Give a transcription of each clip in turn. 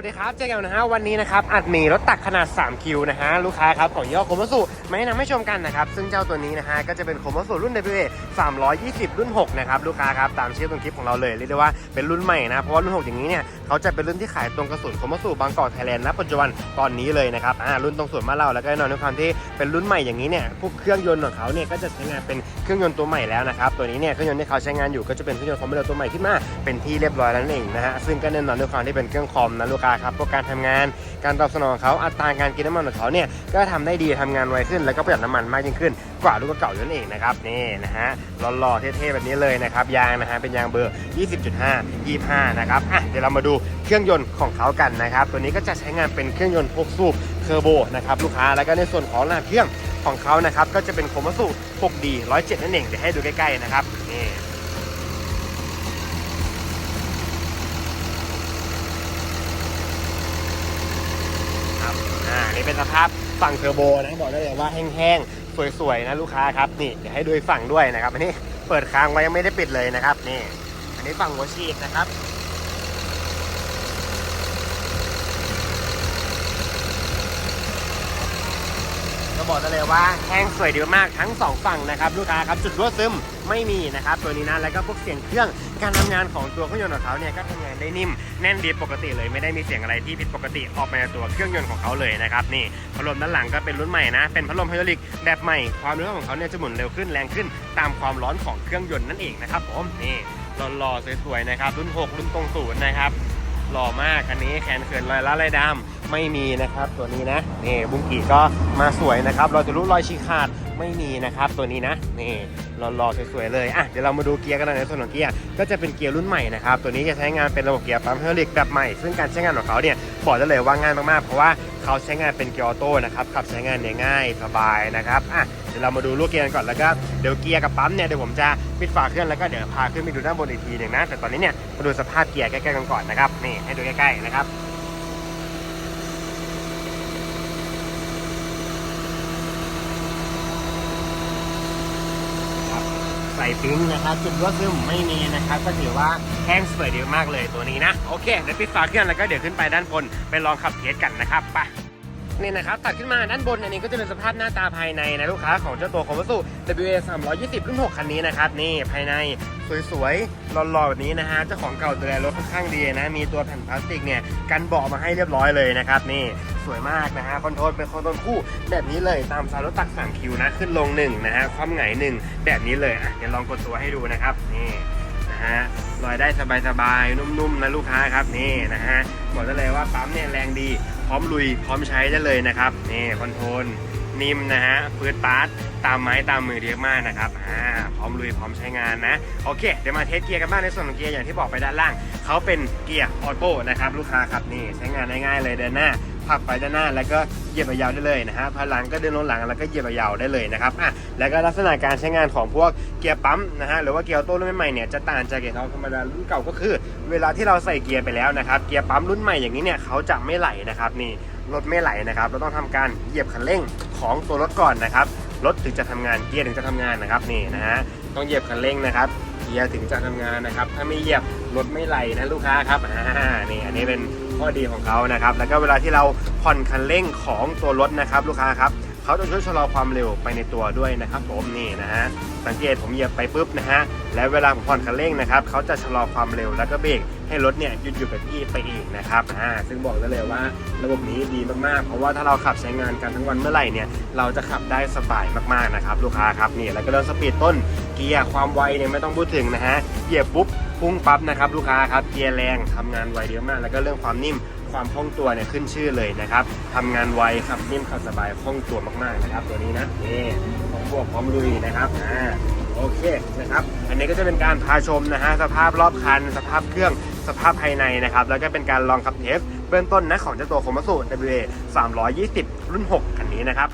สดีครับเจอกันนะฮะวันนี้นะครับอัดหมีรถตักขนาด 3 คิวนะฮะลูกค้าครับของยี่ห้อโคมสุมาแนะนำให้ชมกันนะครับซึ่งเจ้าตัวนี้นะฮะก็จะเป็นโคมสุรุ่น w 320 รุ่น 6 นะครับลูกค้าครับตามชื่อตรงคลิปของเราเลยเรียกได้ว่าเป็นรุ่นใหม่นะเพราะว่ารุ่น 6 อย่างนี้เนี่ยเขาจะเป็นรุ่นที่ขายตรงกระสุนโคมสุบางกอกไทยแลนด์ณปัจจุบันตอนนี้เลยนะครับอ่ารุ่นตรงส่วนมานเราแล้วก็แน่นอนด้วยความที่เป็นรุ่นใหม่อย่างนี้เนี่ยพวกเครื่องยนต์ของเขาเนี่ยก็จะใช้งานเป็นเครื่องยนต์ตัวใหม่แล้วนะครับตัวนี้เนี่ยเครื่องยนต์ที่เขาใช้งานอยู่ก็จะเป็นเครื่องยนต์คอมพิวเตอร์ตัวใหม่ขึ้นมาเป็นที่เรียบร้อยแล้วนั่นเองนะฮะซึ่งก็แน่นอนด้วยความที่เป็นเครื่องคอมนะลูกค้าครับพวกการทำงาน การตอบสนองเขาอัตราการกินน้ำมันของเขาเนี่ยก็ทำได้ดีทำงานไวขึ้น แล้วก็ประหยัดน้ำมันมากยิ่งขึ้น กว่ารุ่นเก่าๆอยู่นั่นเองนะครับนี่นะฮะหล่อๆเท่ๆแบบนี้เลยนะครับยางนะฮะเป็นยางเบอร์ 20.5 25 นะครับอะเดี๋ยวเรามาดูเครื่องยนต์ของเขากันนะครับตัวนี้ก็จะใช้งานเป็นเครื่องยนต์พกสูบเทอร์โบนะครับลูกค้าแล้วก็ในส่วนของหน้าเครื่องของเขานะครับก็จะเป็นโคมัสุ 6D 107 นั่นเองเดี๋ยวให้ดูใกล้ๆนะครับนี่ ครับ อ่า นี่เป็นสภาพฝั่งเทอร์โบนะบอกได้เลยว่าแห้งๆ สวยๆนะลูกค้าครับนี่เดี๋ยวให้ดูฝั่งด้วยนะครับอันนี้เปิดค้างไว้ยังไม่ได้ปิดเลยนะครับนี่อันนี้ฝั่งหัวฉีดนะครับ บอกได้เลยว่าแห้งสวยดีมากทั้งสองฝั่งนะครับลูกค้าครับจุดรั่วซึมไม่มีนะครับตัวนี้นะแล้วก็พวกเสียงเครื่องการทำงานของตัวเครื่องยนต์ของเขาเนี่ยก็ทำงานได้นิ่มแน่นดีปกติเลยไม่ได้มีเสียงอะไรที่ผิดปกติออกมาจากตัวเครื่องยนต์ของเขาเลยนะครับนี่พัดลมด้านหลังก็เป็นรุ่นใหม่นะเป็นพัดลมไฮดรอลิกแบบใหม่ความเร็วของเขาเนี่ยจะหมุนเร็วขึ้นแรงขึ้น ตามความร้อนของเครื่องยนต์นั่นเองนะครับผมนี่หล่อๆสวยๆนะครับรุ่น 6 รุ่นตรงศูนย์นะครับหล่อมากคันนี้แขนเขินรอยละลายดำ ไม่มีนะครับตัวนี้นะนี่บุ้งกีก็มาสวยนะครับเราจะรู้รอยฉีกขาดไม่มีนะครับตัวนี้นะนี่หล่อๆสวยๆเลยอะเดี๋ยวเรามาดูเกียร์กันหน่อยในส่วนของเกียร์ก็จะเป็นเกียร์รุ่นใหม่นะครับตัวนี้จะใช้งานเป็นระบบเกียร์ปั๊มไฮดรอลิกแบบใหม่ ซึ่งการใช้งานของเขาเนี่ยบอกได้เลยว่าง่ายมากๆเพราะว่าเขาใช้งานเป็นเกียร์ออโต้นะครับขับใช้งานเนี่ยง่ายสบายนะครับอะเดี๋ยวเรามาดูลูกเกียร์กันก่อนแล้วก็เดี๋ยวเกียร์กับปั๊มเนี่ยเดี๋ยวผมจะปิดฝาเครื่องแล้วก็เดี๋ยวพาขึ้นไปดูด้านบนอีกทีหนึ่งนะแต่ตอนนี้เนี่ยมาดูสภาพเกียร์ใกล้ๆกันก่อนนะครับนี่ให้ดูใกล้ๆนะครับ ซึ้งนะครับจุดรั่วซึมไม่มีนะครับก็ถือว่าแห้งสวยดีมากเลยตัวนี้นะโอเคเดี๋ยวปิดฝาเครื่องแล้วก็เดี๋ยวขึ้นไปด้านบนไปลองขับเทสกันนะครับไปนี่นะครับตัดขึ้นมาด้านบนอันนี้ก็จะเป็นสภาพหน้าตาภายในนะลูกค้าของเจ้าตัวคอมวัสุ WA 320 รุ่น 6 คันนี้นะครับนี่ภายในสวยๆหล่อๆแบบนี้นะฮะเจ้าของเก่าดูแลรถค่อนข้างดีนะ มีตัวแผ่นพลาสติกเนี่ยกันเบาะมาให้เรียบร้อยเลยนะครับนี่ วยมากนะฮะคอนโทรลเป็นคอนโทรลคู่แบบนี้เลยตามสายรถตัก3คิวนะขึ้นลงหนึ่งนะฮะความหงหนึ่งแบบนี้เลยอะเดี๋ยวลองกดตัวให้ดูนะครับนี่นะฮะลอยได้สบายๆนุ่มๆนะลูกค้าครับนี่นะฮะบอกได้เลยว่าปั๊มเนี่ยแรงดี พร้อมลุยพร้อมใช้ได้เลยนะครับนี่คอนโทรลนิ่มนะฮะปืดปาร์ตตามไม้ตามมือเรียกมากนะครับอ่าพร้อมลุยพร้อมใช้งานนะ โอเค เดี๋ยวมาเทสเกียร์กันบ้างในส่วนของเกียร์อย่างที่บอกไปด้านล่าง เขาเป็นเกียร์ออโต้นะครับลูกค้าครับนี่ใช้งานง่ายๆเลยเดินหน้า ผลักไปด้านหน้า แล้วก็เหยียบยาวๆได้เลยนะฮะพหลังก็เดินลงหลังแล้วก็เหยียบยาวๆได้เลยนะครับอะแล้วก็ลักษณะการใช้งานของพวกเกียร์ปั๊มนะฮะหรือว่าเกียร์ออโต้รุ่นใหม่เนี่ยจะต่างจากเกียร์ธรรมดารุ่นเก่าก็คือ เวลาที่เราใส่เกียร์ไปแล้วนะครับเกียร์ปั๊มรุ่นใหม่อย่างนี้เนี่ยเขาจะไม่ไหลนะครับนี่รถไม่ไหลนะครับเราต้องทำการเหยียบคันเร่งของตัวรถก่อนนะครับรถถึงจะทำงานเกียร์ถึงจะทำงานนะครับนี่นะฮะต้องเหยียบคันเร่งนะครับเกียร์ถึงจะทำงานนะครับ ถ้าไม่เหยียบรถไม่ไหลนะลูกค้าครับอ่านี่อันนี้เป็น ข้อดีของเขานะครับ แล้วก็เวลาที่เราผ่อนคันเร่งของตัวรถนะครับลูกค้าครับเขาจะช่วยชะลอความเร็วไปในตัวด้วยนะครับผมนี่นะฮะสังเกตผมเหยียบไปปุ๊บนะฮะแล้วเวลาผมผ่อนคันเร่งนะครับเขาจะชะลอความเร็วแล้วก็เบรกให้รถเนี่ยหยุดอยู่กับที่ไปเองนะครับอ่าซึ่งบอกได้เลยว่าระบบนี้ดีมากๆ เพราะว่าถ้าเราขับใช้งานกันทั้งวันเมื่อไหร่เนี่ยเราจะขับได้สบายมากๆนะครับลูกค้าครับนี่แล้วก็เรื่องสปีดต้นเกียร์ความไวเนี่ยไม่ต้องพูดถึงนะฮะเหยียบปุ๊บ พุ่งปั๊บนะครับลูกค้าครับเกียร์แรงทำงานไวเยอะมาก แล้วก็เรื่องความนิ่มความคล่องตัวเนี่ยขึ้นชื่อเลยนะครับทำงานไวขับนิ่มขับสบายคล่องตัวมากๆนะครับ ตัวนี้นะนี่ขอพวกพร้อมลุยนะครับอ่าโอเคนะครับ อันนี้ก็จะเป็นการพาชมนะฮะสภาพรอบคัน สภาพเครื่องสภาพภายในนะครับ แล้วก็เป็นการลองขับเทสเบื้องต้นนะของเจ้าตัวโคมัสุ WA 320 รุ่น 6 คันนี้นะครับ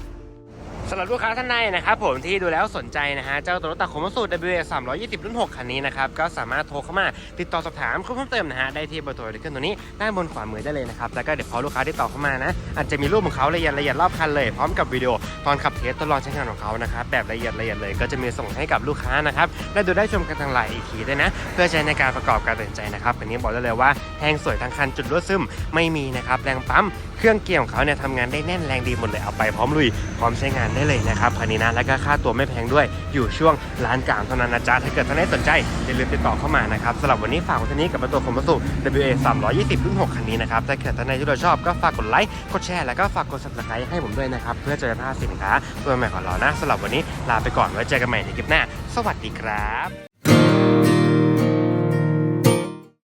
สำหรับลูกค้าท่านใดนะครับผมที่ดูแล้วสนใจนะฮะเจ้าโตโยต้าโคมสูตร WA 320 รุ่น 6 คันนี้นะครับก็สามารถโทรเข้ามาติดต่อสอบถามข้อเพิ่มเติมนะฮะได้ที่เบอร์โทรที่ขึ้นตัวนี้ด้านบนขวามือได้เลยนะครับแล้วก็เดี๋ยวพอลูกค้าที่ต่อเข้ามานะอาจจะมีรูปของเขาละเอียดละเอียดรอบคันเลยพร้อมกับวิดีโอตอนขับเทสทดลองใช้งานของเขานะครับแบบละเอียดละเอียดเลยก็จะมีส่งให้กับลูกค้านะครับและดูได้ชมกันทางไลน์อีกทีด้วยนะ เพื่อใช้ในการประกอบการตัดสินใจนะครับอันนี้บอกได้เลยว่าแห้งสวยทั้งคันจุดรั่วซึมไม่มีนะครับแรงปั๊มเครื่องเกียร์ของเขาเนี่ยทำงานได้แน่นแรงดีหมดเลยเอาไปพร้อมลุยพร้อมใช้งานได้เลยนะครับคันนี้นะแล้วก็ค่าตัวไม่แพงด้วยอยู่ช่วงล้านกลางเท่านั้นนะจ๊ะถ้าเกิดท่านใดสนใจอย่าลืมติดต่อเข้ามานะครับสำหรับวันนี้ฝากไว้เท่านี้กับตัวคอมบัสสุ WA 320รุ่น6คันนี้นะครับถ้าเกิดท่านใดที่เราชอบก็ฝากกดไลค์กดแชร์แล้วก็ฝากกด subscribe ให้ผมด้วยนะครับเพื่อจะไม่พลาดสินค้าตัวใหม่ของเรานะสำหรับวันนี้ลาไปก่อนไว้เจอกันใหม่ในคลิปหน้า สวัสดีครับ